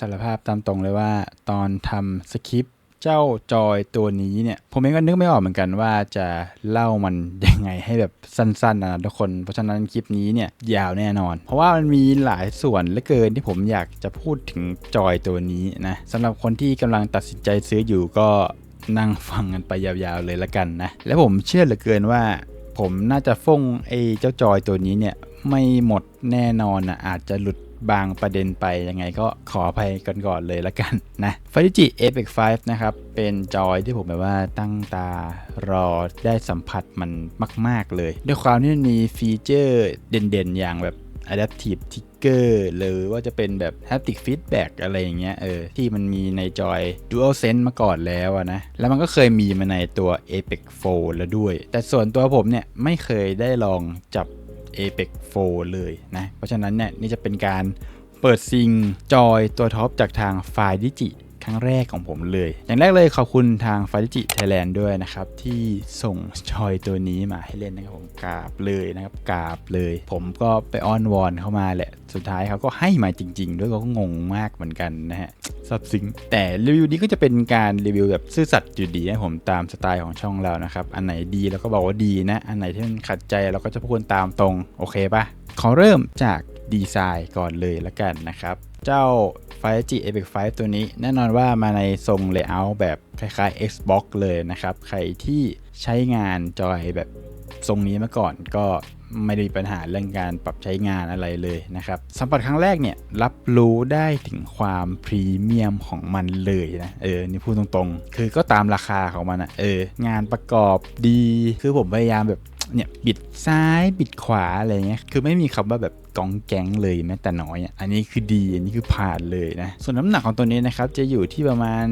สารภาพตามตรงเลยว่าตอนทำสคริปต์เจ้าจอยตัวนี้เนี่ย ผมเองก็นึกไม่ออกเหมือนกันว่าจะเล่ามันยังไงให้แบบสั้นๆนะทุกคน เพราะฉะนั้นคลิปนี้เนี่ยยาวแน่นอน เพราะว่ามันมีหลายส่วนเหลือเกินที่ผมอยากจะพูดถึงจอยตัวนี้นะสำหรับคนที่กำลังตัดสินใจซื้ออยู่ก็นั่งฟังกันไปยาวๆเลยละกันนะ และผมเชื่อเหลือเกินว่า ผมน่าจะฟงไอ้เจ้าจอยตัวนี้เนี่ยไม่หมดแน่นอนนะอาจจะหลุด บางประเด็นไปยังไงก็ขออภัยกันก่อนเลยละกันนะ f i จิเอ Apex 5นะครับ เป็นจอยที่ผมแบบว่าตั้งตารอได้สัมผัสมันมาก ๆ เลย ด้วยความที่มันมีฟีเจอร์เด่นๆ อย่างแบบ Adaptive Trigger หรือว่าจะเป็นแบบ Haptic Feedback อะไรอย่างเงี้ยเออที่มันมีในจอย DualSense มาก่อนแล้วนะ แล้วมันก็เคยมีมาในตัว Apex 4 แล้วด้วย แต่ส่วนตัวผมเนี่ยไม่เคยได้ลองจับ Apex 4 เลยนะ เพราะฉะนั้นเนี่ยนี่จะเป็นการเปิดซิงจอยตัวท็อปจากทางไฟดิจิ ครั้งแรกของผมเลย อย่างแรกเลยขอบคุณทางฟ i ดิจิไทยแลนด์ด้วยนะครับ ที่ส่งจอยตัวนี้มาให้เล่นนะครับผมกราบเลยนะครับกราบเลย ผมก็ไปอ้อนวอนเข้ามาแหละ สุดท้ายเขาก็ให้มาจริง ๆ ด้วยก็งงมากเหมือนกันนะฮะซับซึ้งแต่รีวิวนี้ก็จะเป็นการรีวิวแบบซื่อสัตย์อยู่ดีนะผมตามสไตล์ของช่องเรานะครับ อันไหนดีเราก็บอกว่าดีนะ อันไหนที่มันขัดใจเราก็จะพูดตามตรง โอเคปะขอเริ่มจากดีไซน์ก่อนเลยละกันนะครับ เจ้า f i จิ Apex 5 ตัวนี้ แน่นอนว่ามาในทรง Layout แบบคล้ายๆ Xbox เลยนะครับ ใครที่ใช้งานจอยแบบทรงนี้มาก่อนก็ไม่ได้มีปัญหาเรื่องการปรับใช้งานอะไรเลยนะครับ สัมผัสครั้งแรกเนี่ย รับรู้ได้ถึงความพรีเมียมของมันเลยนะเออนี่พูดตรงๆ คือก็ตามราคาของมันอะเอองานประกอบดี คือผมพยายามแบบเนี่ยบิดซ้ายบิดขวาอะไรเงี้ยคือไม่มีคำว่าแบบ กองแก๊งเลยแม้แต่น้อย อันนี้คือดี อันนี้คือผ่านเลยนะ ส่วนน้ำหนักของตัวนี้นะครับจะอยู่ที่ประมาณ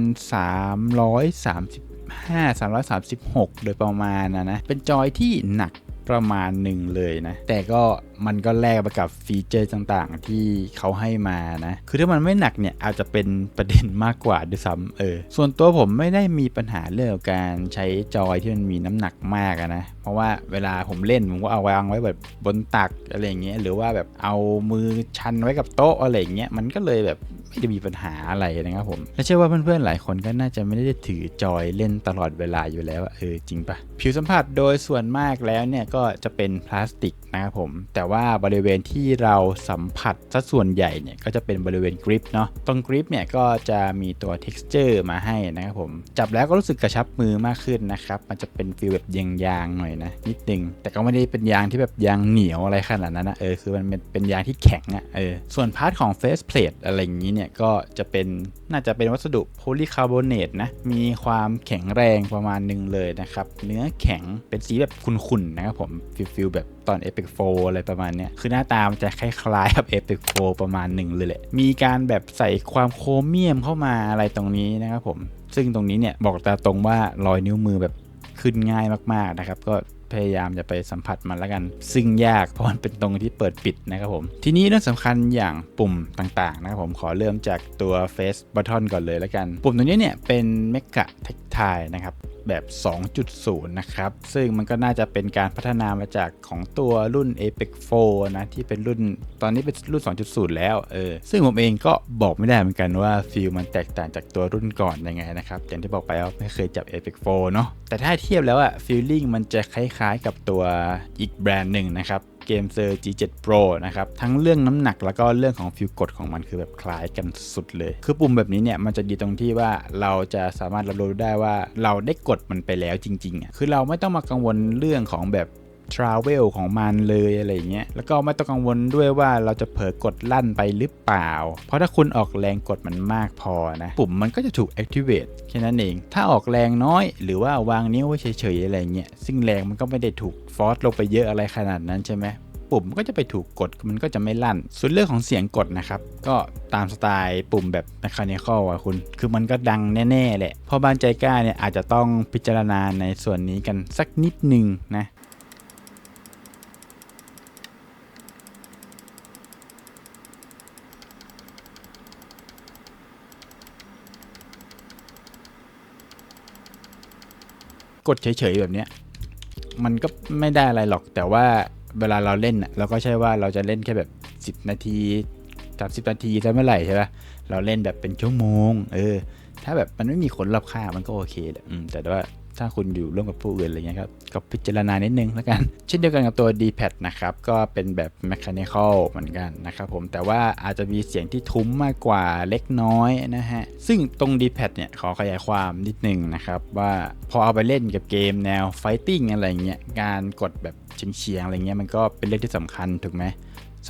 335 336 โดยประมาณนะนะ เป็นจอยที่หนักประมาณหนึ่งเลยนะ แต่ก็ มันก็แลกไปกับฟีเจอร์ต่างๆ ที่เขาให้มานะ คือถ้ามันไม่หนักเนี่ยอาจจะเป็นประเด็นมากกว่าด้วยซ้ำเออ ส่วนตัวผมไม่ได้มีปัญหาเรื่องการใช้จอยที่มันมีน้ำหนักมากนะ เพราะว่าเวลาผมเล่นผมก็เอาวางไว้แบบบนตักอะไรเงี้ย หรือว่าแบบเอามือชันไว้กับโต๊ะอะไรเงี้ย มันก็เลยแบบไม่ได้มีปัญหาอะไรนะครับผม และเชื่อว่าเพื่อนๆหลายคนก็น่าจะไม่ได้ถือจอยเล่นตลอดเวลาอยู่แล้วเออจริงปะผิวสัมผัสโดยส่วนมากแล้วเนี่ยก็จะเป็นพลาสติกนะครับผม แต่ว่าบริเวณที่เราสัมผัสสัดส่วนใหญ่เนี่ยก็จะเป็นบริเวณกริปเนาะตรงกริปเนี่ยก็จะมีตัว texture มาให้นะครับผม จับแล้วก็รู้สึกกระชับมือมากขึ้นนะครับ มันจะเป็นฟีลแบบยางๆหน่อยนะนิดนึง แต่ก็ไม่ได้เป็นยางที่แบบยางเหนียวอะไรขนาดนั้นนะเออคือมันเป็นเป็นยางที่แข็งอะเออส่วนพาร์ทของ face plate อะไรอย่างนี้เนี่ยก็จะเป็นน่าจะเป็นวัสดุโพลีคาร์บอเนตนะมีความแข็งแรงประมาณหนึ่งเลยนะครับเนื้อแข็งเป็นสีแบบขุ่นๆนะครับผมฟิลฟิลแบบ ตอน Epic 4 อะไรประมาณเนี้ยคือหน้าตามันจะคล้ายๆกับ Epic 4 ประมาณหนึ่งเลยแหละ มีการแบบใส่ความโครเมียมเข้ามาอะไรตรงนี้นะครับผม ซึ่งตรงนี้เนี่ยบอกตาตรงว่ารอยนิ้วมือแบบขึ้นง่ายมากๆนะครับ ก็ พยายามจะไปสัมผัสมันแล้วกัน ซึ่งยากเพราะมันเป็นตรงที่เปิดปิดนะครับผม ทีนี้เรื่องสำคัญอย่างปุ่มต่างๆนะครับผมขอเริ่มจากตัว Face Button ก่อนเลยแล้วกัน ปุ่มตรงนี้เนี่ยเป็น Mega Tactile นะครับแบบ 2.0 นะครับ ซึ่งมันก็น่าจะเป็นการพัฒนามาจากของตัวรุ่น Apex 4 นะ ที่เป็นรุ่นตอนนี้เป็นรุ่น 2.0 แล้ว เออ ซึ่งผมเองก็บอกไม่ได้เหมือนกันว่าฟิลมันแตกต่างจากตัวรุ่นก่อนยังไงนะครับ อย่างที่บอกไปว่าไม่เคยจับ Apex 4 เนาะแต่ถ้าเทียบแล้วอะฟีลลิ่งมันจะคล้ายๆกับตัวอีกแบรนด์หนึ่งนะครับเกมเซอร์ G7 Pro นะครับทั้งเรื่องน้ำหนักแล้วก็เรื่องของฟิลกดของมันคือแบบคล้ายกันสุดเลย คือปุ่มแบบนี้เนี่ยมันจะดีตรงที่ว่าเราจะสามารถรับรู้ได้ว่าเราได้กดมันไปแล้วจริงๆอะคือเราไม่ต้องมากังวลเรื่องของแบบ ทราเวลของมันเลยอะไรเงี้ยแล้วก็ไม่ต้องกังวลด้วยว่าเราจะเผลอกดลั่นไปหรือเปล่า เพราะถ้าคุณออกแรงกดมันมากพอนะปุ่มมันก็จะถูก activate แค่นั้นเอง ถ้าออกแรงน้อย หรือว่าวางนิ้วไว้เฉยๆอะไรเงี้ยซึ่งแรงมันก็ไม่ได้ถูกฟอร์สลงไปเยอะอะไรขนาดนั้นใช่ไหมปุ่มก็จะไปถูกกดมันก็จะไม่ลั่น ส่วนเรื่องของเสียงกดนะครับ ก็ตามสไตล์ปุ่มแบบ mechanical อะคุณ คือมันก็ดังแน่ ๆ แหละพอบานใจกล้าเนี่ยอาจจะต้องพิจารณาในส่วนนี้กันสักนิดหนึ่งนะ กดเฉยๆแบบเนี้ยมันก็ไม่ได้อะไรหรอกแต่ว่าเวลาเราเล่นเราก็ใช่ว่าเราจะเล่นแค่แบบ 10 นาที 30 นาทีจะเมื่อไหร่ใช่ปะเราเล่นแบบเป็นชั่วโมง เออ ถ้าแบบมันไม่มีคนรอบค่ามันก็โอเคแหละแต่ว่า ถ้าคุณอยู่ร่วมกับผู้อื่นอะไรเงี้ยครับก็พิจารณานิดนึงแล้วกัน เช่นเดียวกันกับตัว D-pad นะครับ ก็เป็นแบบ mechanical เหมือนกันนะครับผมแต่ว่าอาจจะมีเสียงที่ทุ้มมากกว่าเล็กน้อยนะฮะ ซึ่งตรง D-pad เนี่ย ขอขยายความนิดนึงนะครับว่าพอเอาไปเล่นกับเกมแนว fighting อะไรเงี้ยการกดแบบเฉียงๆอะไรเงี้ยมันก็เป็นเรื่องที่สำคัญถูกไหม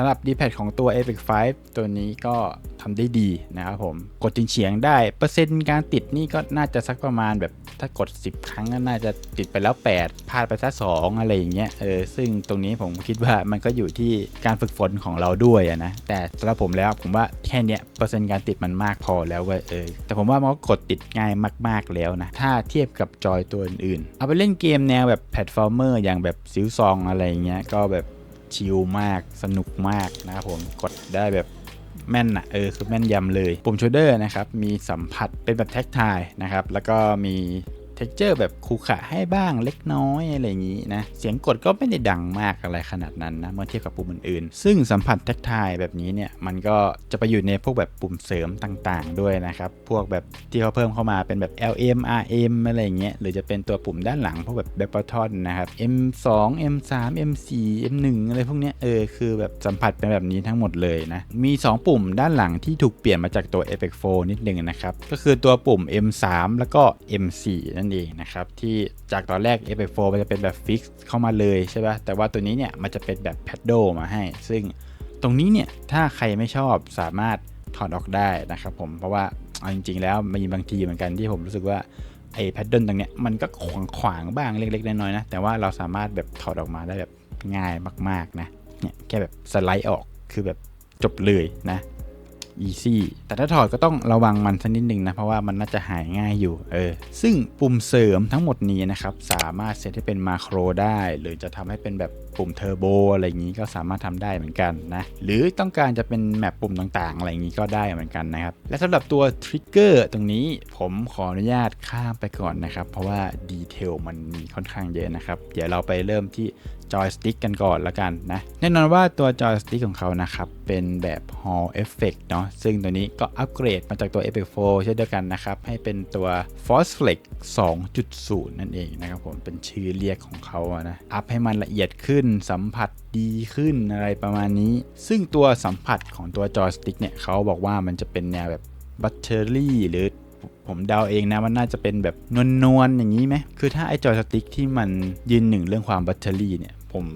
สำหรับ D-pad ของตัว Epic 5ตัวนี้ก็ทำได้ดีนะครับผม กดเฉียงได้ เปอร์เซ็นต์การติดนี่ก็น่าจะสักประมาณแบบถ้ากด 10 ครั้งก็น่าจะติดไปแล้ว 8พลาดไปสัก2องอะไรอย่างเงี้ยเออซึ่งตรงนี้ผมคิดว่ามันก็อยู่ที่การฝึกฝนของเราด้วยนะแต่สำหรับผมแล้วผมว่าแค่เนี้ยเปอร์เซ็นต์การติดมันมากพอแล้วเว้ยเออแต่ผมว่ามันก็กดติดง่ายมาก ๆแล้วนะถ้าเทียบกับจอยตัวอื่นๆเอาไปเล่นเกมแนวแบบแพลตฟอร์มเมอร์อย่างแบบซิลซองอะไรอย่างเงี้ยก็แบบ ชิลมากสนุกมากนะครับผมกดได้แบบแม่นอะเออคือแม่นยำเลย ปุ่มโชเดอร์นะครับ มีสัมผัสเป็นแบบแท็กทายนะครับ แล้วก็มี เท็กเจอร์แบบคูขะให้บ้างเล็กน้อยอะไรอย่างนี้นะ เสียงกดก็ไม่ได้ดังมากอะไรขนาดนั้นนะเมื่อเทียบกับปุ่มอื่นๆ ซึ่งสัมผัสแท็กทายแบบนี้เนี่ยมันก็จะไปอยู่ในพวกแบบปุ่มเสริมต่างๆ ด้วยนะครับพวกแบบที่เขาเพิ่มเข้ามาเป็นแบบ LM RM อะไรอย่างเงี้ยหรือจะเป็นตัวปุ่มด้านหลังพวกแบบแบปทอนนะครับ M2 M3 M4 M1 อะไรพวกเนี้ยเออคือแบบสัมผัสเป็นแบบนี้ทั้งหมดเลยนะมี 2 ปุ่มด้านหลังที่ถูกเปลี่ยนมาจากตัว Epic 4นิดนึงนะครับก็คือตัวปุ่ม M3 แล้วก็ M4 นั่นเองนะครับที่จากตอนแรก Epic 4มันจะเป็นแบบฟิกเข้ามาเลยใช่ปะแต่ว่าตัวนี้เนี่ยมันจะเป็นแบบ Paddle มาให้ ซึ่งตรงนี้เนี่ยถ้าใครไม่ชอบสามารถถอดออกได้นะครับผมเพราะว่าเอาจริง ๆ แล้วมีบางทีเหมือนกันที่ผมรู้สึกว่าไอ้แพดเดิลตรงเนี้ยมันก็ขวางขวางๆบ้างเล็กๆน้อยๆนะแต่ว่าเราสามารถแบบถอดออกมาได้แบบง่ายมากๆนะเนี่ยแค่แบบสไลด์ออกคือแบบจบเลยนะ อีซี่แต่ถ้าถอดก็ต้องระวังมันสักนิดหนึ่งนะ เพราะว่ามันน่าจะหายง่ายอยู่เออซึ่งปุ่มเสริมทั้งหมดนี้นะครับ สามารถเซตให้เป็นมาโครได้ หรือจะทำให้เป็นแบบ ปุ่มเทอร์โบอะไรอย่างนี้ก็สามารถทำได้เหมือนกันนะ หรือต้องการจะเป็นแมปปุ่มต่างๆ อะไรอย่างนี้ก็ได้เหมือนกันนะครับ และสำหรับตัวทริกเกอร์ตรงนี้ผมขออนุญาตข้ามไปก่อนนะครับ เพราะว่าดีเทลมันมีค่อนข้างเยอะนะครับ เดี๋ยวเราไปเริ่มที่จอยสติ๊กกันก่อนละกันนะแน่นอนว่าตัวจอยสติ๊กของเขานะครับเป็นแบบ Hall Effect เนาะซึ่งตัวนี้ก็อัปเกรดมาจากตัว Epic 4เช่นเดียวกันนะครับ ให้เป็นตัว Force Flex 2.0 นั่นเองนะครับผมเป็นชื่อเรียกของเขาอะนะ อัพให้มันละเอียดขึ้นสัมผัสดีขึ้นอะไรประมาณนี้ ซึ่งตัวสัมผัสของตัวจอยสติ๊กเนี่ยเขาบอกว่ามันจะเป็นแนวแบบบัตเตอรี่หรือผมเดาเองนะมันน่าจะเป็นแบบนวลๆอย่างนี้ไหมคือถ้าไอจอยสติ๊กที่มันยืนหนึ่งเรื่องความแบตเตอรี่เนี่ยผม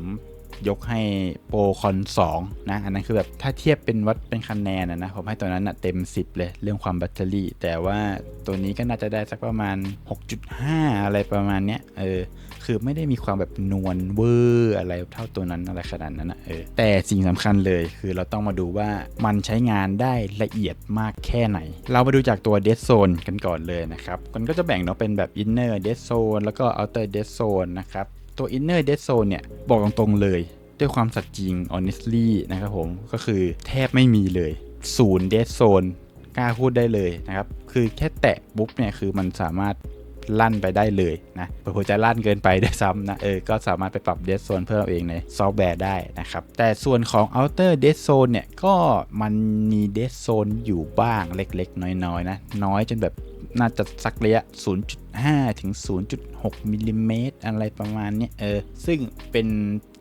ยกให้โปรคอน2นะ อันนั้นคือแบบถ้าเทียบเป็นวัดเป็นคะแนนนะนะ ผมให้ตัวนั้นนะเต็ม 10 เลยเรื่องความแบตเตอรี่ แต่ว่าตัวนี้ก็น่าจะได้สักประมาณ 6.5 อะไรประมาณเนี้ยเออ คือไม่ได้มีความแบบนวลเวอร์อะไรเท่าตัวนั้นอะไรขนาดนั้นนะเออแต่สิ่งสำคัญเลยคือเราต้องมาดูว่ามันใช้งานได้ละเอียดมากแค่ไหน เรามาดูจากตัว Dead Zone กันก่อนเลยนะครับ มันก็จะแบ่งเนาะเป็นแบบ Inner Dead Zone แล้วก็ Outer Dead Zone นะครับ ตัว Inner Dead Zone เนี่ย บอกตรงๆเลย ด้วยความสัตย์จริง honestly นะครับผม ก็คือแทบไม่มีเลยศูนย์ Dead Zone กล้าพูดได้เลยนะครับ คือแค่แตะปุ๊บเนี่ยคือมันสามารถ ลั่นไปได้เลยนะเผื่อจะลั่นเกินไปได้ซ้ำนะเออก็สามารถไปปรับ Dead Zone เพิ่มเอาเองในซอฟต์แวร์ได้นะครับแต่ส่วนของ Outer Dead Zone เนี่ยก็มันมี Dead Zone อยู่บ้างเล็กๆ น้อยๆนะน้อยจนแบบน่าจะสักระยะ 0.5 ถึง 0.6มิลลิเมตรอะไรประมาณนี้เออซึ่งเป็น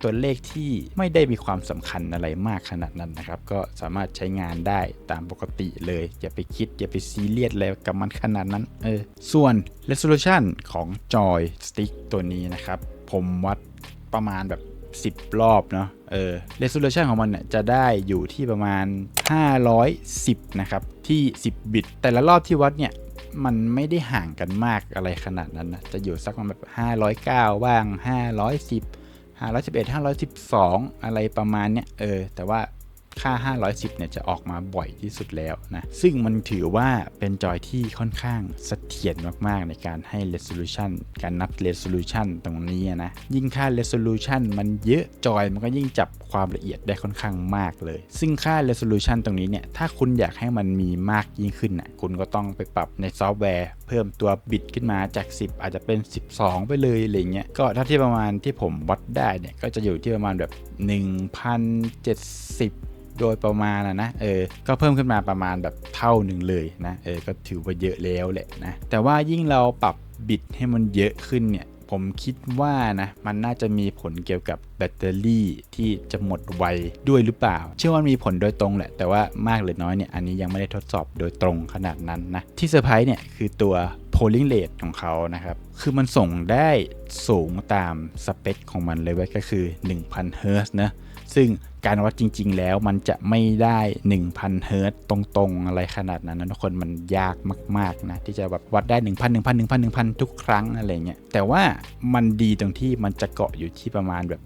ตัวเลขที่ไม่ได้มีความสำคัญอะไรมากขนาดนั้นนะครับ ก็สามารถใช้งานได้ตามปกติเลย อย่าไปคิด อย่าไปซีเรียสอะไรกับมันขนาดนั้นเออส่วน resolution ของ Joy Stick ตัวนี้นะครับ ผมวัดประมาณแบบ 10 รอบเนาะเออ resolution ของมันเนี่ยจะได้อยู่ที่ประมาณ 510 นะครับ ที่ 10 บิต แต่ละรอบที่วัดเนี่ย มันไม่ได้ห่างกันมากอะไรขนาดนั้นนะ จะอยู่สักประมาณแบบ509 บ้าง 510 511 512 อะไรประมาณเนี้ย เออ แต่ว่า ค่า 510 เนี่ยจะออกมาบ่อยที่สุดแล้วนะ ซึ่งมันถือว่าเป็นจอยที่ค่อนข้างเสถียรมากๆ ในการให้ resolution การนับ resolution ตรงนี้นะ ยิ่งค่า resolution มันเยอะจอยมันก็ยิ่งจับความละเอียดได้ค่อนข้างมากเลย ซึ่งค่า resolution ตรงนี้เนี่ย ถ้าคุณอยากให้มันมีมากยิ่งขึ้นนะคุณก็ต้องไปปรับในซอฟต์แวร์ เพิ่มตัวบิตขึ้นมาจาก 10 อาจจะเป็น 12 ไปเลยอะไรเงี้ย ก็ถ้าที่ประมาณที่ผมวัดได้เนี่ย ก็จะอยู่ที่ประมาณแบบ 1070 โดยประมาณนะนะเออก็เพิ่มขึ้นมาประมาณแบบเท่าหนึ่งเลยนะเออก็ถือว่าเยอะแล้วแหละนะแต่ว่ายิ่งเราปรับบิตให้มันเยอะขึ้นเนี่ยผมคิดว่านะมันน่าจะมีผลเกี่ยวกับแบตเตอรี่ที่จะหมดไวด้วยหรือเปล่า เชื่อว่ามีผลโดยตรงแหละ แต่ว่ามากหรือน้อยเนี่ยอันนี้ยังไม่ได้ทดสอบโดยตรงขนาดนั้นนะ ที่เซอร์ไพรส์เนี่ยคือตัว polling rate ของเขานะครับ คือมันส่งได้สูงตามสเปคของมันเลยเว้ยก็คือ 1000 เฮิร์ตซ์นะ ซึ่งการวัดจริง ๆ แล้วมันจะไม่ได้ 1,000 เฮิร์ตตรงๆ อะไรขนาดนั้นนะทุกคนมันยากมากๆนะที่จะแบบวัดได้ 1,000 1,000 1,000 1,000 ทุกครั้งอะไรเงี้ยแต่ว่ามันดีตรงที่มันจะเกาะอยู่ที่ประมาณแบบ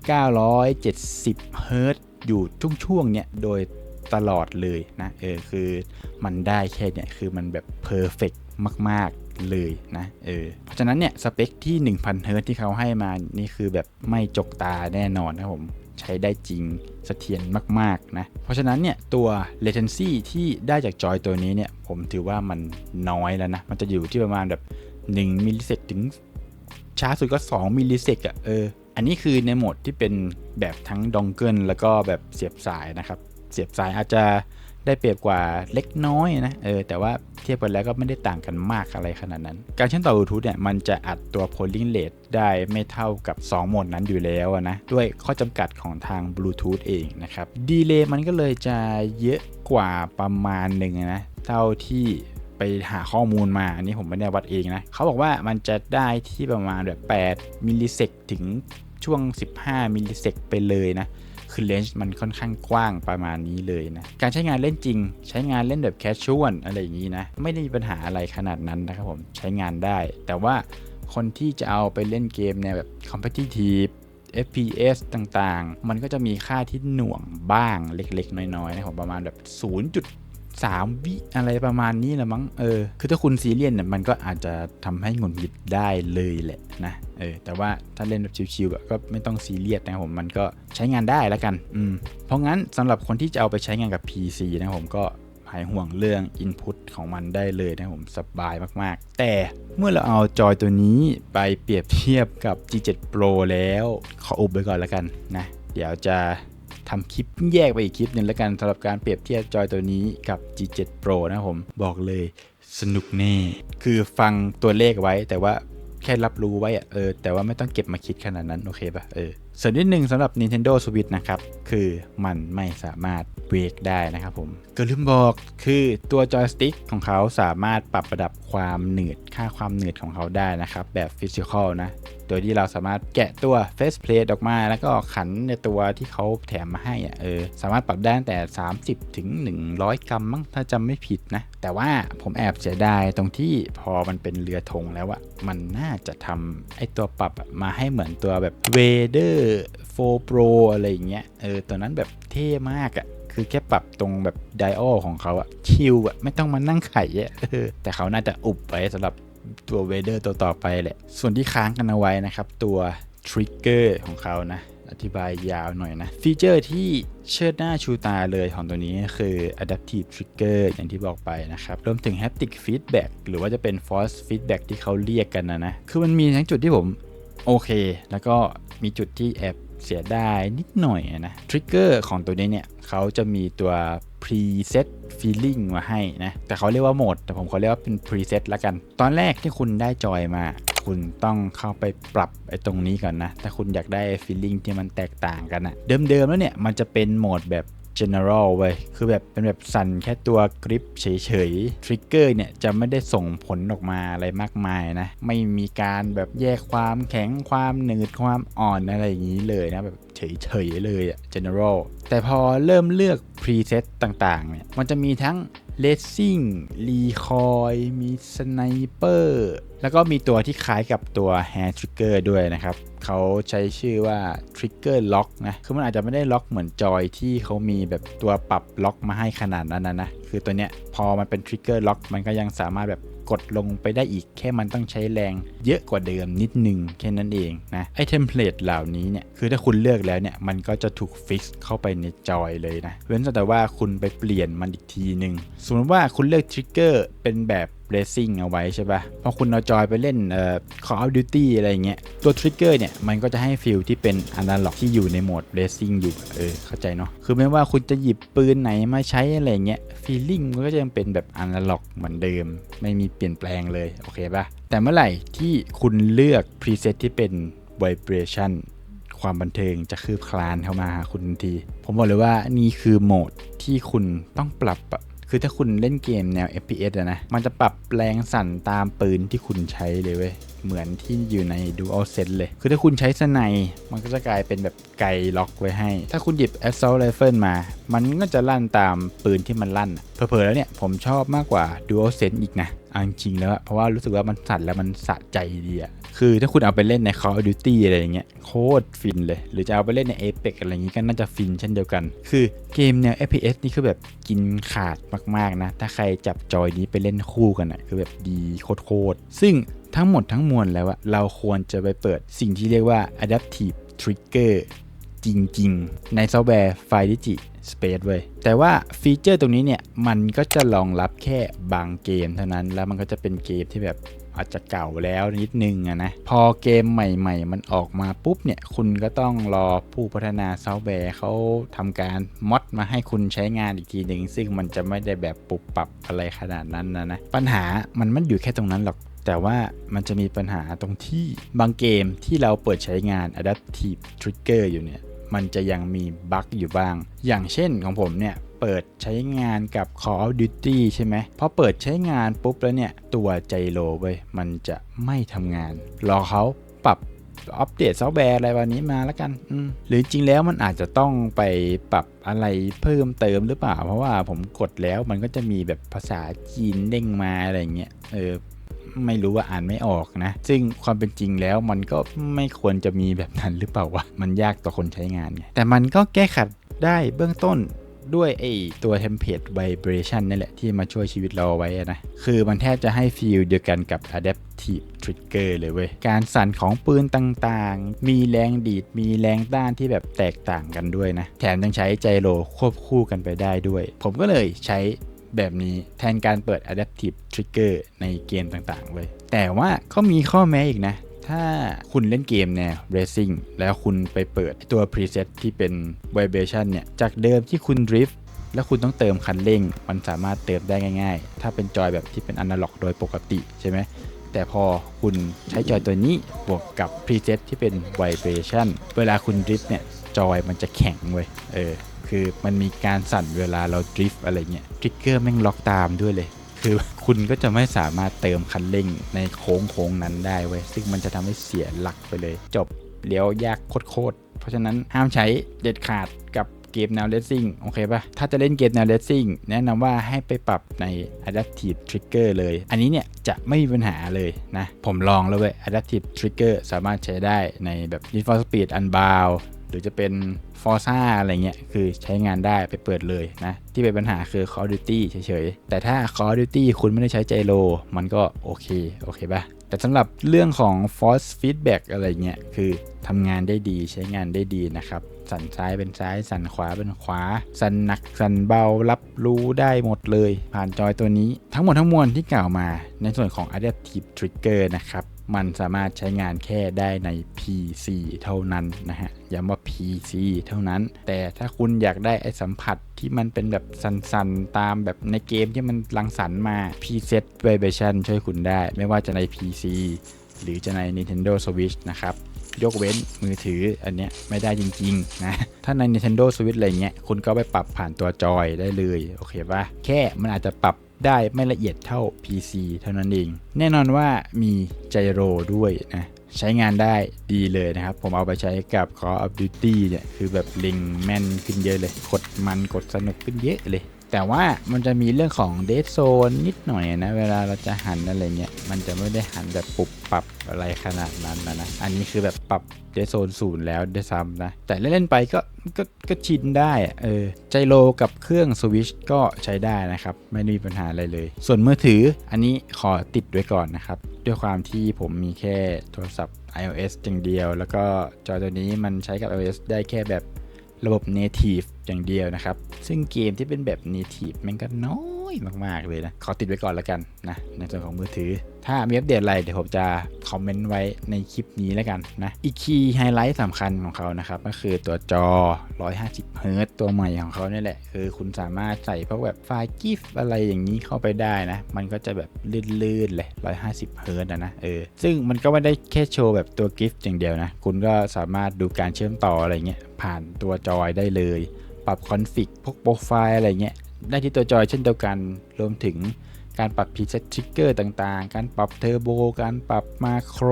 970 เฮิร์ตอยู่ช่วงๆเนี่ยโดยตลอดเลยนะเออคือมันได้แค่เนี่ยคือมันแบบเพอร์เฟกมากๆเลยนะเออเพราะฉะนั้นเนี่ยสเปคที่ 1,000 เฮิร์ตที่เขาให้มานี่คือแบบไม่จกตาแน่นอนนะผม ใช้ได้จริงเสถียรมากๆนะเพราะฉะนั้นเนี่ยตัว latency ที่ได้จากจอยตัวนี้เนี่ยผมถือว่ามันน้อยแล้วนะ มันจะอยู่ที่ประมาณแบบ 1มิลลิเซกถึงช้าสุดก็ 2มิลลิเซกอะเอออันนี้คือในโหมดที่เป็นแบบทั้งดองเกิลแล้วก็แบบเสียบสายนะครับ เสียบสายอาจจะ ได้เปรียบกว่าเล็กน้อยนะเออแต่ว่าเทียบกันแล้วก็ไม่ได้ต่างกันมากอะไรขนาดนั้น การเชื่อมต่อบลูทูธเนี่ยมันจะอัดตัว polling rate ได้ไม่เท่ากับ 2 โหมดนั้นอยู่แล้วนะด้วยข้อจำกัดของทางบลูทูธเองนะครับดีเลย์มันก็เลยจะเยอะกว่าประมาณหนึ่งนะเท่าที่ไปหาข้อมูลมา อันนี้ผมไม่ได้วัดเองนะ เขาบอกว่ามันจะได้ที่ประมาณแบบ 8 มิลลิเซกถึงช่วง 15 มิลลิเซกไปเลยนะ คือเลนส์มันค่อนข้างกว้างประมาณนี้เลยนะ การใช้งานเล่นจริง ใช้งานเล่นแบบแคชชวลอะไรอย่างนี้นะ ไม่ได้มีปัญหาอะไรขนาดนั้นนะครับผมใช้งานได้ แต่ว่าคนที่จะเอาไปเล่นเกมในแบบคอมเพตทีฟ FPS ต่างๆ มันก็จะมีค่าที่หน่วงบ้างเล็กๆ น้อยๆนะครับประมาณแบบ 3 วิอะไรประมาณนี้แหละมั้งเออคือถ้าคุณซีเรียสเนี่ยมันก็อาจจะทำให้หงุดหงิดได้เลยแหละนะเออแต่ว่าถ้าเล่นแบบชิวๆก็ไม่ต้องซีเรียสนะผมมันก็ใช้งานได้แล้วกันอืมเพราะงั้นสำหรับคนที่จะเอาไปใช้งานกับ PC นะผมก็หายห่วงเรื่อง Input ของมันได้เลยนะผมสบายมากๆ แต่เมื่อเราเอาจอยตัวนี้ไปเปรียบเทียบกับ G7 Pro แล้ว ขออุบไว้ก่อนแล้วกันนะ เดี๋ยวจะ ทำคลิปแยกไปอีกคลิปหนึ่งแล้วกันสำหรับการเปรียบเทียบจอยตัวนี้กับ G7 Pro นะผมบอกเลยสนุกแน่คือฟังตัวเลขไว้แต่ว่าแค่รับรู้ไว้อะเออแต่ว่าไม่ต้องเก็บมาคิดขนาดนั้น โอเคปะเออส่วนนิดนึงสำหรับ Nintendo Switch นะครับ คือมันไม่สามารถ เบรกได้นะครับผมก็ลืมบอกคือตัวจอยสติ๊กของเขาสามารถปรับระดับความหนืดค่าความหนืดของเขาได้นะครับแบบฟิสิกอลนะ โดยที่เราสามารถแกะตัว Face Plate ออกมา แล้วก็ขันในตัวที่เขาแถมมาให้อะเออสามารถปรับได้ตั้งแต่ 30 ถึง 100 กรัมมั้งถ้าจำไม่ผิดนะ แต่ว่าผมแอบเสียดายตรงที่พอมันเป็นเรือธงแล้วอะมันน่าจะทำไอตัวปรับมาให้เหมือนตัวแบบ Vader 4 Pro อะไรอย่างเงี้ยเออตัวนั้นแบบเท่มากอะ คือแค่ปรับตรงแบบไดโอของเขาอะชิลอะไม่ต้องมานั่งไขอะแต่เขาน่าจะอุบไว้สำหรับตัวเวเดอร์ตัวต่อไปแหละ ส่วนที่ค้างกันเอาไว้นะครับ ตัวทริกเกอร์ของเขานะ อธิบายยาวหน่อยนะ ฟีเจอร์ที่เชิดหน้าชูตาเลยของตัวนี้คือ adaptive trigger อย่างที่บอกไปนะครับ รวมถึง haptic feedback หรือว่าจะเป็น force feedback ที่เขาเรียกกันนะนะ คือมันมีทั้งจุดที่ผมโอเค แล้วก็มีจุดที่แอบ เสียดายนิดหน่อยนะทริกเกอร์ของตัวนี้เนี่ยเขาจะมีตัว preset feeling มาให้นะ แต่เขาเรียกว่าโหมด แต่ผมเขาเรียกว่าเป็น preset ละกัน ตอนแรกที่คุณได้จอยมา คุณต้องเข้าไปปรับไอ้ตรงนี้ก่อนนะ ถ้าคุณอยากได้ feeling ที่มันแตกต่างกันนะเดิมๆแล้วเนี่ย มันจะเป็นโหมดแบบ general เว้ยคือแบบเป็นแบบสั่นแค่ตัวกริปเฉยๆทริกเกอร์เนี่ยจะไม่ได้ส่งผลออกมาอะไรมากมายนะ ไม่มีการแบบแยกความแข็งความหนืดความอ่อนอะไรอย่างนี้เลยนะแบบเฉยๆเลยอะ general แต่พอเริ่มเลือก preset ต่างๆเนี่ยมันจะมีทั้ง เลสซิ่งรีคอยมีสไนเปอร์แล้วก็มีตัวที่คล้ายกับตัว hair trigger ด้วยนะครับ เขาใช้ชื่อว่า trigger lock นะ คือมันอาจจะไม่ได้ล็อกเหมือนจอยที่เขามีแบบตัวปรับล็อกมาให้ขนาดนั้นนะนะ คือตัวเนี้ยพอมันเป็น trigger lock มันก็ยังสามารถแบบ กดลงไปได้อีก แค่มันต้องใช้แรงเยอะกว่าเดิมนิดนึงแค่นั้นเองนะไอเทมเพลตเหล่านี้เนี่ยคือถ้าคุณเลือกแล้วเนี่ยมันก็จะถูกฟิกเข้าไปในจอยเลยนะเว้นแต่ว่าคุณไปเปลี่ยนมันอีกทีหนึ่งสมมติว่าคุณเลือกทริกเกอร์เป็นแบบ racing เอาไว้ใช่ปะ่ะ พอคุณเอาจอยไปเล่นเอ่อ Call of Duty อะไรเงี้ย ตัวทริกเกอร์เนี่ย มันก็จะให้ฟิลที่เป็นอนาล็อกที่อยู่ในโหมด racing อยู่ เออ เข้าใจเนาะ คือไม่ว่าคุณจะหยิบปืนไหนมาใช้อะไรเงี้ยฟีลลิ่งมันก็จะยังเป็นแบบอนาล็อกเหมือนเดิม ไม่มีเปลี่ยนแปลงเลย โอเคปะ่ะ แต่เมื่อไหร่ที่คุณเลือก preset ที่เป็น vibration ความบันเทิงจะคืบคลานเข้ามาหาคุณทันที ผมบอกเลยว่านี่คือโหมดที่คุณต้องปรับอะ คือถ้าคุณเล่นเกมแนว FPS อะนะ มันจะปรับแรงสั่นตามปืนที่คุณใช้เลยเว้ย เหมือนที่อยู่ใน Dual Sense เลย คือถ้าคุณใช้สไนมันก็จะกลายเป็นแบบไกล็อกไว้ให้ ถ้าคุณหยิบ Assault Rifle มา มันก็จะลั่นตามปืนที่มันลั่น เผลอๆแล้วเนี่ย ผมชอบมากกว่า Dual Sense อีกนะเอาจริงแล้วเพราะว่ารู้สึกว่ามันสั่นแล้วมันสะใจดีอะคือถ้าคุณเอาไปเล่นใน Call of Duty อะไรอย่างเงี้ยโคตรฟินเลย หรือจะเอาไปเล่นใน Apex อะไรอย่างงี้ก็น่าจะฟินเช่นเดียวกัน คือเกมแนว FPS นี่คือแบบกินขาดมากๆนะ ถ้าใครจับจอยนี้ไปเล่นคู่กันอะคือแบบดีโคตรๆซึ่ง ทั้งหมดทั้งมวลแล้วเราควรจะไปเปิดสิ่งที่เรียกว่า adaptive trigger จริง ๆ ในซอฟต์แวร์ f i d i g i Space เว้ยแต่ว่าฟีเจอร์ตรงนี้เนี่ย มันก็จะรองรับแค่บางเกมเท่านั้นแล้วมันก็จะเป็นเกมที่แบบอาจจะเก่าแล้วนิดนึงอะนะ พอเกมใหม่ๆ มันออกมาปุ๊บเนี่ย คุณก็ต้องรอผู้พัฒนาซอฟต์แวร์เขาทำการมอดมาให้คุณใช้งานอีกทีหนึ่งซึ่งมันจะไม่ได้แบบปรับปรับอะไรขนาดนั้นนะนะ ปัญหามันมันอยู่แค่ตรงนั้นหรอก แต่ว่ามันจะมีปัญหาตรงที่บางเกมที่เราเปิดใช้งาน Adaptive Trigger อยู่เนี่ย มันจะยังมีบั๊กอยู่บ้าง อย่างเช่นของผมเนี่ย เปิดใช้งานกับ Call of Duty ใช่ไหมพอเปิดใช้งานปุ๊บแล้วเนี่ย ตัวไจโรเว้ยมันจะไม่ทำงาน รอเขาปรับอัปเดตซอฟต์แวร์อะไรวันนี้มาแล้วกัน หรือจริงแล้วมันอาจจะต้องไปปรับอะไรเพิ่มเติมหรือเปล่า เพราะว่าผมกดแล้วมันก็จะมีแบบภาษาจีนเด้งมาอะไรเงี้ย เออ ไม่รู้ว่าอ่านไม่ออกนะ ซึ่งความเป็นจริงแล้วมันก็ไม่ควรจะมีแบบนั้นหรือเปล่าวะมันยากต่อคนใช้งานไงแต่มันก็แก้ขัดได้เบื้องต้นด้วยไอตัวเทมเพลต vibration นี่แหละที่มาช่วยชีวิตเราไว้นะ คือมันแทบจะให้ฟีลเดียวกันกับ adaptive trigger เลยเว้ย การสั่นของปืนต่างๆ มีแรงดีด มีแรงต้านที่แบบแตกต่างกันด้วยนะ แถมยังใช้ไจโรควบคู่กันไปได้ด้วย ผมก็เลยใช้ แบบนี้แทนการเปิด adaptive trigger ในเกมต่างๆเลยแต่ว่าก็มีข้อแม้อีกนะ ถ้าคุณเล่นเกมแนว racing แล้วคุณไปเปิดตัว preset ที่เป็น vibration เนี่ย จากเดิมที่คุณ drift แล้วคุณต้องเติมคันเร่ง มันสามารถเติมได้ง่าย ๆ ถ้าเป็นจอยแบบที่เป็นอนาล็อกโดยปกติใช่ไหมแต่พอคุณใช้จอยตัวนี้บวกกับ preset ที่เป็น vibration เวลาคุณ drift เนี่ย จอยมันจะแข็งเว้ย เออ คือมันมีการสั่นเวลาเราดริฟอะไรเงี้ยทริกเกอร์แม่งล็อกตามด้วยเลย คือคุณก็จะไม่สามารถเติมคันเร่งในโค้งโค้งนั้นได้เว้ยซึ่งมันจะทำให้เสียหลักไปเลย จบเลี้ยวยากโคตรเพราะฉะนั้นห้ามใช้เด็ดขาดกับเกมแนวเลสซิ่งโอเคปะถ้าจะเล่นเกมแนวเลสซิ่งแนะนำว่าให้ไปปรับใน adaptive trigger เลย อันนี้เนี่ยจะไม่มีปัญหาเลยนะ ผมลองแล้วเว้ย adaptive trigger สามารถใช้ได้ในแบบ Need for Speed Unbound รือจะเป็น Forza อะไรเงี้ย คือใช้งานได้ไปเปิดเลยนะ ที่เป็นปัญหาคือ Call of Duty เฉยๆ แต่ถ้า Call of Duty คุณไม่ได้ใช้ไจโรมันก็โอเค โอเคป่ะ แต่สำหรับเรื่องของ Force Feedback อะไรเงี้ย คือทำงานได้ดีใช้งานได้ดีนะครับ สั่นซ้ายเป็นซ้าย สั่นขวาเป็นขวา สั่นหนักสั่นเบารับรู้ได้หมดเลย ผ่านจอยตัวนี้ ทั้งหมดทั้งมวลที่กล่าวมาในส่วนของ Adaptive Trigger นะครับ มันสามารถใช้งานแค่ได้ใน PC เท่านั้นนะฮะ ย้ำว่า PC เท่านั้น แต่ถ้าคุณอยากได้ไอ้สัมผัสที่มันเป็นแบบสั่นๆ ตามแบบในเกมที่มันรังสรรมา Preset Vibration ช่วยคุณได้ ไม่ว่าจะใน PC หรือจะใน Nintendo Switch นะครับยกเว้นมือถืออันเนี้ยไม่ได้จริงๆนะ ถ้าใน Nintendo Switch อะไรเงี้ยคุณก็ไปปรับผ่านตัวจอยได้เลย โอเคป่ะแค่มันอาจจะปรับ ได้ไม่ละเอียดเท่า PC เท่านั้นเอง แน่นอนว่ามีไจโรด้วยนะ ใช้งานได้ดีเลยนะครับ ผมเอาไปใช้กับ Call of Duty เนี่ย คือแบบลิงแม่นขึ้นเยอะเลย กดมันกดสนุกขึ้นเยอะเลย แต่ว่ามันจะมีเรื่องของเด z โซนนิดหน่อยนะ เวลาเราจะหันอะไรเงี้ย มันจะไม่ได้หันแบบปุบปรับอะไรขนาดนั้นนะนะ อันนี้คือแบบปรับเด z โซนศูนย์แล้วด้วยซ้ำนะ แต่เล่นๆไปก็ก็ก็ชินได้เออไจโรกับเครื่องสวิชก็ใช้ได้นะครับ ไม่มีปัญหาอะไรเลย ส่วนมือถืออันนี้ขอติดไว้ก่อนนะครับ ด้วยความที่ผมมีแค่โทรศัพท์ iOS อย่างเดียว แล้วก็จอตัวนี้มันใช้กับ iOS ได้แค่แบบ ระบบ native อย่างเดียวนะครับ ซึ่งเกมที่เป็นแบบ native มันก็น้อ อยมาก ๆ เลยนะ ขอติดไว้ก่อนแล้วกันนะ ในส่วนของมือถือ ถ้ามีอัปเดตอะไรเดี๋ยวผมจะคอมเมนต์ไว้ในคลิปนี้แล้วกันนะ อีกคีย์ไฮไลท์สำคัญของเขานะครับ ก็คือตัวจอ 150เฮิร์ตตัวใหม่ของเขาเนี่ยแหละ คือคุณสามารถใส่พวกแบบไฟล์กิฟอะไรอย่างนี้เข้าไปได้นะ มันก็จะแบบลื่นๆเลย 150เฮิร์ตนะนะ เออ ซึ่งมันก็ไม่ได้แค่โชว์แบบตัวกิฟอย่างเดียวนะ คุณก็สามารถดูการเชื่อมต่ออะไรเงี้ยผ่านตัวจอยได้เลยปรับคอนฟิกพวกโปรไฟล์อะไรเงี้ย ได้ที่ตัวจอยเช่นเดียวกัน รวมถึงการปรับพีเซตทริกเกอร์ต่างๆ การปรับเทอร์โบ การปรับมาโคร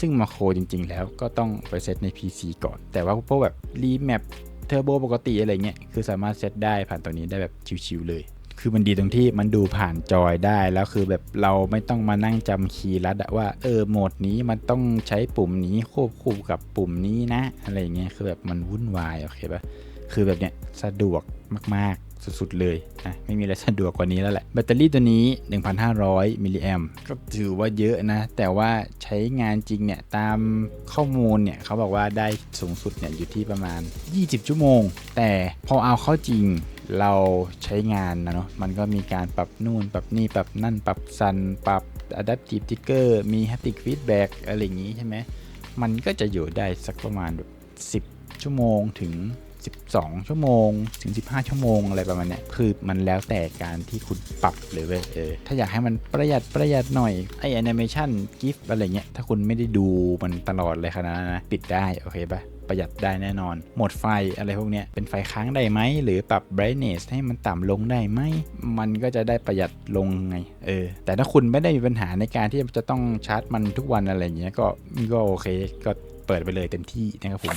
ซึ่งมาโครจริงๆ แล้วก็ต้องไปเซตใน PC ก่อน แต่ว่าพวกแบบรีแมปเทอร์โบปกติอะไรเงี้ย คือสามารถเซตได้ผ่านตัวนี้ได้แบบชิวๆเลย คือมันดีตรงที่มันดูผ่านจอยได้ แล้วคือแบบเราไม่ต้องมานั่งจำคีย์ลัดว่าเออโหมดนี้มันต้องใช้ปุ่มนี้ควบคู่กับปุ่มนี้นะ อะไรเงี้ย คือแบบมันวุ่นวายโอเคปะคือแบบเนี้ยสะดวกมากๆ สุดๆเลยนะไม่มีอะไรสะดวกกว่านี้แล้วแหละ แบตเตอรี่ตัวนี้ 1,500 มิลลิแอมก็ถือว่าเยอะนะ แต่ว่าใช้งานจริงเนี่ย ตามข้อมูลเนี่ยเขาบอกว่าได้สูงสุดเนี่ยอยู่ที่ประมาณ 20 ชั่วโมง แต่พอเอาเข้าจริงเราใช้งานนะเนาะมันก็มีการปรับนู่น ปรับนี่ ปรับนั่น ปรับซัน ปรับ Adaptive Trigger มี Haptic Feedback อะไรอย่างนี้ใช่ไหมมันก็จะอยู่ได้สักประมาณแบบ10 ชั่วโมงถึง 12 ชั่วโมงถึง 15 ชั่วโมงอะไรประมาณเนี้ยคือมันแล้วแต่การที่คุณปรับเลยเว้ยเออถ้าอยากให้มันประหยัดประหยัดหน่อยไอแอนิเมชันกิฟอะไรเงี้ยถ้าคุณไม่ได้ดูมันตลอดเลยขนาดนั้นนะปิดได้โอเคปะประหยัดได้แน่นอน หมดไฟอะไรพวกเนี้ยเป็นไฟค้างได้ไหม หรือปรับ brightness ให้มันต่ำลงได้ไหม มันก็จะได้ประหยัดลงไง เออ แต่ถ้าคุณไม่ได้มีปัญหาในการที่จะต้องชาร์จมันทุกวันอะไรอย่างเงี้ย ก็ก็โอเค ก็เปิดไปเลยเต็มที่นะครับผม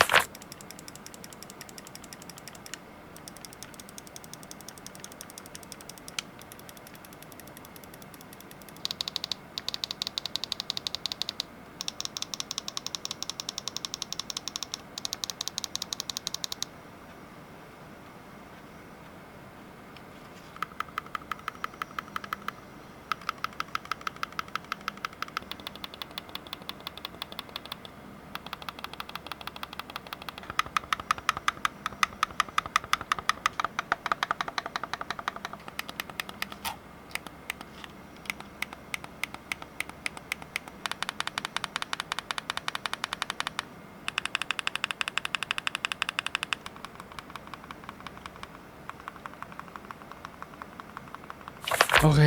โอเค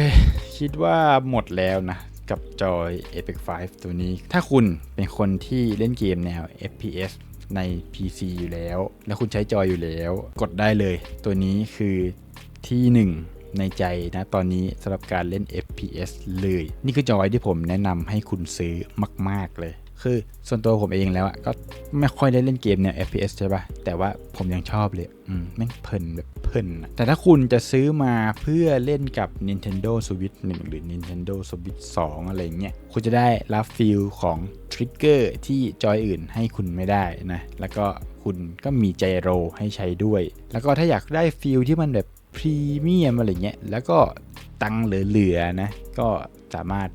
คิดว่าหมดแล้วนะ กับจอย Epic 5ตัวนี้ ถ้าคุณเป็นคนที่เล่นเกมแนว FPS ใน PC อยู่แล้ว แล้วคุณใช้จอยอยู่แล้ว กดได้เลย ตัวนี้คือที่หนึ่งในใจนะตอนนี้สำหรับการเล่น FPS เลย นี่คือจอยที่ผมแนะนำให้คุณซื้อมาก ๆ เลย คือส่วนตัวผมเองแล้วอะก็ไม่ค่อยได้เล่นเกมเนี่ย FPS ใช่ปะแต่ว่าผมยังชอบเลย อืมแม่งเพลินแบบเพลินแต่ถ้าคุณจะซื้อมาเพื่อเล่นกับ Nintendo Switch 1 หรือ Nintendo Switch 2 อะไรเงี้ย คุณจะได้รับฟีลของทริกเกอร์ที่จอยอื่นให้คุณไม่ได้นะ แล้วก็คุณก็มีไจโรให้ใช้ด้วย แล้วก็ถ้าอยากได้ฟีลที่มันแบบพรีเมียมอะไรเงี้ย แล้วก็ตังเหลือๆนะ ก็สามารถ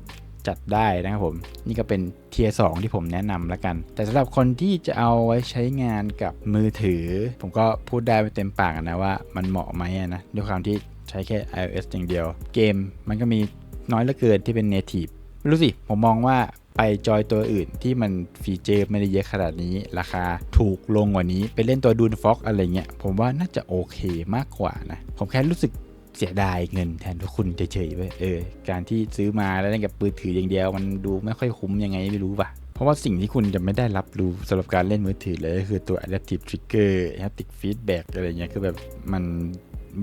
จัดได้นะครับผม นี่ก็เป็นเทียร์สที่ผมแนะนำแล้วกัน แต่สำหรับคนที่จะเอาไว้ใช้งานกับมือถือ ผมก็พูดได้ไม่เต็มปากนะว่ามันเหมาะไหมนะด้วยความที่ใช้แค่ iOS อย่างเดียว เกมมันก็มีน้อยเหลือเกินที่เป็น native ไม่รู้สิ ผมมองว่าไปจอยตัวอื่นที่มันฟีเจอร์ไม่ได้เยอะขนาดนี้ ราคาถูกลงกว่านี้ ไปเล่นตัวดูนฟ็อกอะไรเงี้ย ผมว่าน่าจะโอเคมากกว่านะ ผมแค่รู้สึก เสียดายเงินแทนทุกคุณเฉยๆไปเออ การที่ซื้อมาแล้วเล่นกับมือถืออย่างเดียว มันดูไม่ค่อยคุ้มยังไงไม่รู้ป่ะ เพราะว่าสิ่งที่คุณจะไม่ได้รับรู้สำหรับการเล่นมือถือเลยก็คือตัว adaptive trigger haptic feedback อะไรเงี้ยคือแบบมัน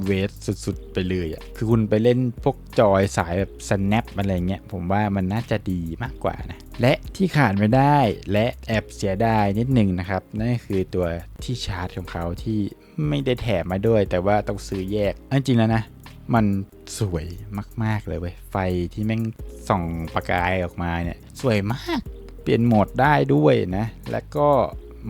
เวสสุดๆ ไปเลยอะ่ะ คือคุณไปเล่นพวกจอยสายแบบ snap อะไรเงี้ย ผมว่ามันน่าจะดีมากกว่านะ และที่ขาดไม่ได้และแอบเสียดายนิดหนึ่งนะครับ นั่นคือตัวที่ชาร์จของเขาที่ไม่ได้แถมมาด้วย แต่ว่าต้องซื้อแยกอันจริงแล้วนะ มันสวยมาก ๆ เลยเว้ย ไฟที่แม่งส่องประกายออกมาเนี่ย สวยมาก เปลี่ยนโหมดได้ด้วยนะ แล้วก็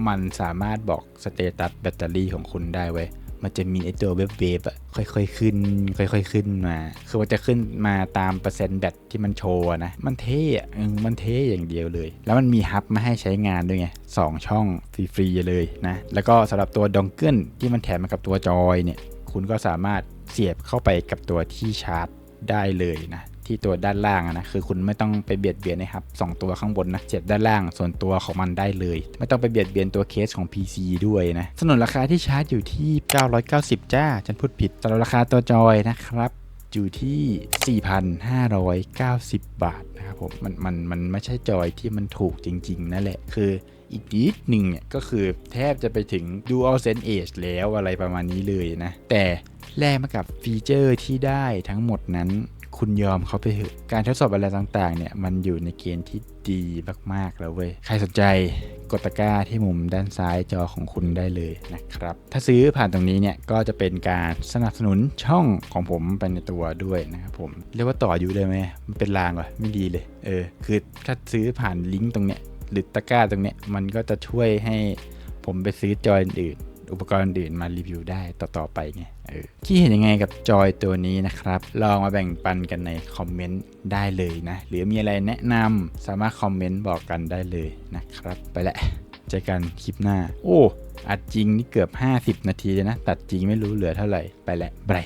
มันสามารถบอกสเตตัสแบตเตอรี่ของคุณได้เว้ยมันจะมีไอตัวเวฟเวฟอะค่อยๆขึ้น ค่อยๆขึ้นมา คือมันจะขึ้นมาตามเปอร์เซ็นต์แบตที่มันโชว์นะ มันเท่อะมันเท่อย่างเดียวเลย แล้วมันมีฮับมาให้ใช้งานด้วยไงสองช่องฟรีๆเลยนะ แล้วก็สำหรับตัวดองเกิลที่มันแถมมากับตัวจอยเนี่ย คุณก็สามารถ เสียบเข้าไปกับตัวที่ชาร์จได้เลยนะที่ตัวด้านล่างนะคือคุณไม่ต้องไปเบียดเบียนนะครับสองตัวข้างบนนะเสียบด้านล่างส่วนตัวของมันได้เลย ไม่ต้องไปเบียดเบียนตัวเคสของ PC ด้วยนะสนุนราคาที่ชาร์จอยู่ที่ 990 จ้าฉันพูดผิดสำหรับราคาตัวจอยนะครับอยู่ที่ 4,590 บาทนะครับผมมันมันมันไม่ใช่จอยที่มันถูกจริง ๆ นั่นแหละ คืออีกนิดหนึ่งเนี่ยก็คือแทบจะไปถึง Dual Sense Edge แล้วอะไรประมาณนี้เลยนะ แต่ แลกมากับฟีเจอร์ที่ได้ทั้งหมดนั้น คุณยอมเขาไปเถอะการทดสอบอะไรต่างๆ เนี่ย มันอยู่ในเกณฑ์ที่ดีมากๆแล้วเว้ย ใครสนใจกดตะกร้าที่มุมด้านซ้ายจอของคุณได้เลยนะครับ ถ้าซื้อผ่านตรงนี้เนี่ย ก็จะเป็นการสนับสนุนช่องของผมไปในตัวด้วยนะครับผม เรียกว่าต่ออายุได้ไหมมันเป็นลางวะไม่ดีเลย เออ คือถ้าซื้อผ่านลิงก์ตรงเนี้ยหรือตะกร้าตรงเนี้ยมันก็จะช่วยให้ผมไปซื้อจอยอื่น อุปกรณ์อื่นมารีวิวได้ต่อๆไปไงเออคิดเห็นยังไงกับจอยตัวนี้นะครับ ลองมาแบ่งปันกันในคอมเมนต์ได้เลยนะ หรือมีอะไรแนะนำสามารถคอมเมนต์บอกกันได้เลยนะครับ ไปแหละเจอกันคลิปหน้า โอ้อัดจริงนี่เกือบ 50 นาทีเลยนะ ตัดจริงไม่รู้เหลือเท่าไหร่ ไปแหละไบร